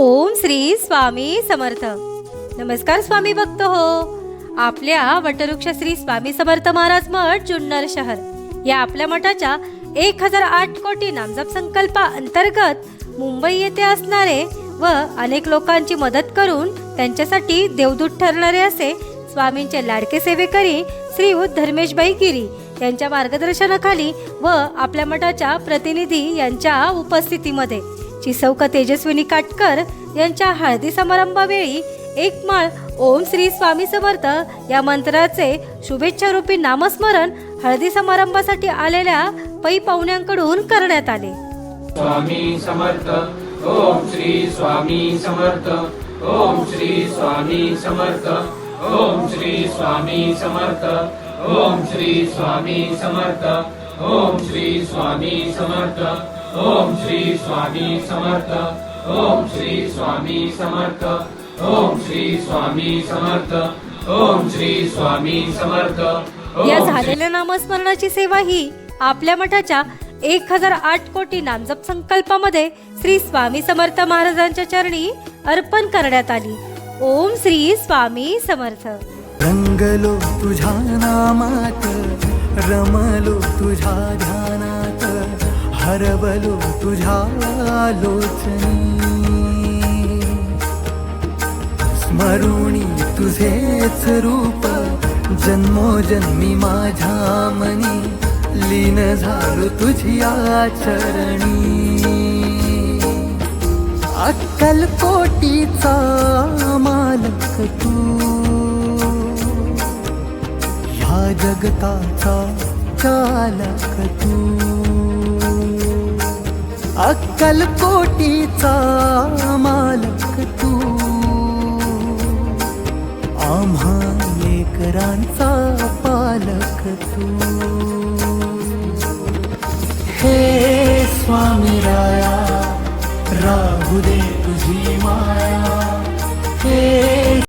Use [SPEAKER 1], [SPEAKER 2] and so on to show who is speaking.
[SPEAKER 1] ओम श्री स्वामी समर्थ. नमस्कार स्वामी भक्त हो. आपल्या वटवृक्ष श्री स्वामी समर्थ महाराज मठ जुन्नर शहर. या आपल्या मठाच्या एक हजार आठ कोटी नामजप संकल्पा अंतर्गत मुंबई येथे असणारे व अनेक लोकांची मदत करून त्यांच्यासाठी देवदूत ठरणारे असे स्वामींचे लाडके सेवेकरी श्री धर्मेशबाई गिरी यांच्या मार्गदर्शनाखाली व आपल्या मठाच्या प्रतिनिधी यांच्या उपस्थितीमध्ये चिसौका तेजस्विनी काटकर यांच्या हळदी समारंभावेळी एक माळ ओम श्री स्वामी समर्थ या मंत्राचे शुभेच्छा रूपी नामस्मरण हळदी समारंभासाठी आलेल्या पै पाहुण्यांकडून करण्यात आले.
[SPEAKER 2] स्वामी समर्थ ओम श्री स्वामी समर्थ ओम श्री स्वामी समर्थ ओम श्री स्वामी समर्थ ओम श्री स्वामी समर्थ ओम श्री स्वामी समर्थ ओम श्री स्वामी समर्थ ओम श्री स्वामी समर्थ ओम श्री स्वामी समर्थ ओम श्री स्वामी समर्थ
[SPEAKER 1] या झालेल्या नामस्मरणाची सेवा ही आपल्या मठाच्या एक हजार आठ कोटी नामजप संकल्पामध्ये श्री स्वामी समर्थ महाराजांच्या चरणी अर्पण करण्यात आली. ओम श्री स्वामी समर्थ.
[SPEAKER 3] रंगलो तुझ्या नामात रमलो तुझ्या ध्यानात हरवलो तुझ्या आलोचनी. स्मरुणी तुझेच रूप जन्मोजन्मी माझ्या मनी लीन झालो तुझी चरणी अक्कल कोटीचा मालक तू. जगताचा चालक तू. अक्कल कोटीचा मालक तू. आम्हा लेकरांचा पालक तू. हे स्वामी राया राहू दे तुझी माया. हे